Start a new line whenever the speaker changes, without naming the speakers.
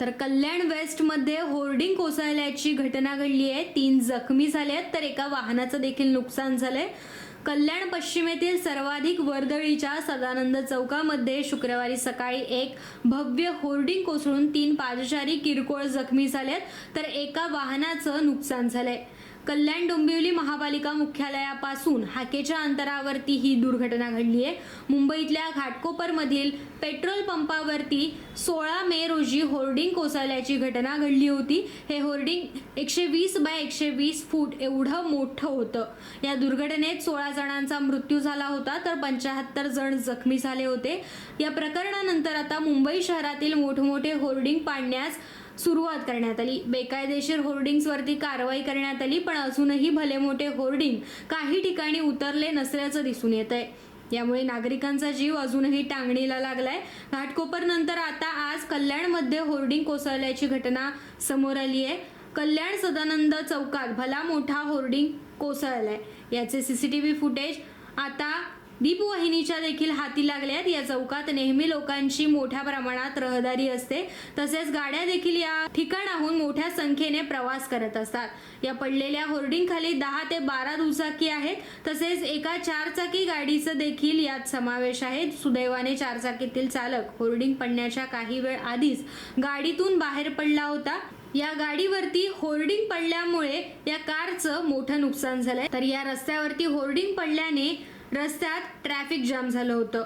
तर कल्याण वेस्टमध्ये होर्डिंग कोसळल्याची घटना घडली आहे. तीन जखमी झाले आहेत तर एका वाहनाचं देखील नुकसान झालंय. कल्याण पश्चिमेतील सर्वाधिक वर्दळीच्या सदानंद चौकामध्ये शुक्रवारी सकाळी एक भव्य होर्डिंग कोसळून तीन पादचारी किरकोळ जखमी झालेत तर एका वाहनाचं नुकसान झालंय. कल्याण डोंबिवली महापालिका मुख्यालयापासून हाकेच्या अंतरावरती ही दुर्घटना घडली आहे. मुंबईतल्या घाटकोपरमधील पेट्रोल पंपावरती सोळा मे रोजी होर्डिंग कोसळल्याची घटना घडली होती. हे होर्डिंग एकशे वीस बाय एकशे वीस फूट एवढं मोठं होतं. या दुर्घटनेत सोळा जणांचा मृत्यू झाला होता तर पंचाहत्तर जण जखमी झाले होते. या प्रकरणानंतर आता मुंबई शहरातील मोठमोठे होर्डिंग पाडण्यास सुरुवात करण्यात आली. बेकायदेशीर होर्डिंग्सवरती कारवाई करण्यात आली पण अजूनही भले मोठे होर्डिंग काही ठिकाणी उतरले नसल्याचं दिसून येत आहे यामुळे नागरिकांचा जीव अजूनही टांगणीला लागलाय. घाटकोपर नंतर आता आज कल्याणमध्ये होर्डिंग कोसळल्याची घटना समोर आली आहे. कल्याण सदानंद चौकात भला मोठा होर्डिंग कोसळलाय. याचे सीसीटीव्ही फुटेज आता दीपवाहिनीच्या देखील हाती लागल्यात. या चौकात नेहमी लोकांची मोठ्या प्रमाणात रहदारी असते. तसेच गाड्या देखील या ठिकाणाहून मोठ्या संख्येने प्रवास करत असतात. या पडलेल्या होर्डिंग खाली दहा ते बारा दुचाकी आहेत. तसेच एका चारचाकी गाडीचं देखील यात समावेश आहे. सुदैवाने चारचाकीतील चालक होर्डिंग पडण्याच्या काही वेळ आधीच गाडीतून बाहेर पडला होता. या गाडीवरती होर्डिंग पडल्यामुळे या कारचं मोठं नुकसान झालंय. तर या रस्त्यावरती होर्डिंग पडल्याने रस्त्यात ट्रॅफिक जाम झालं होतं.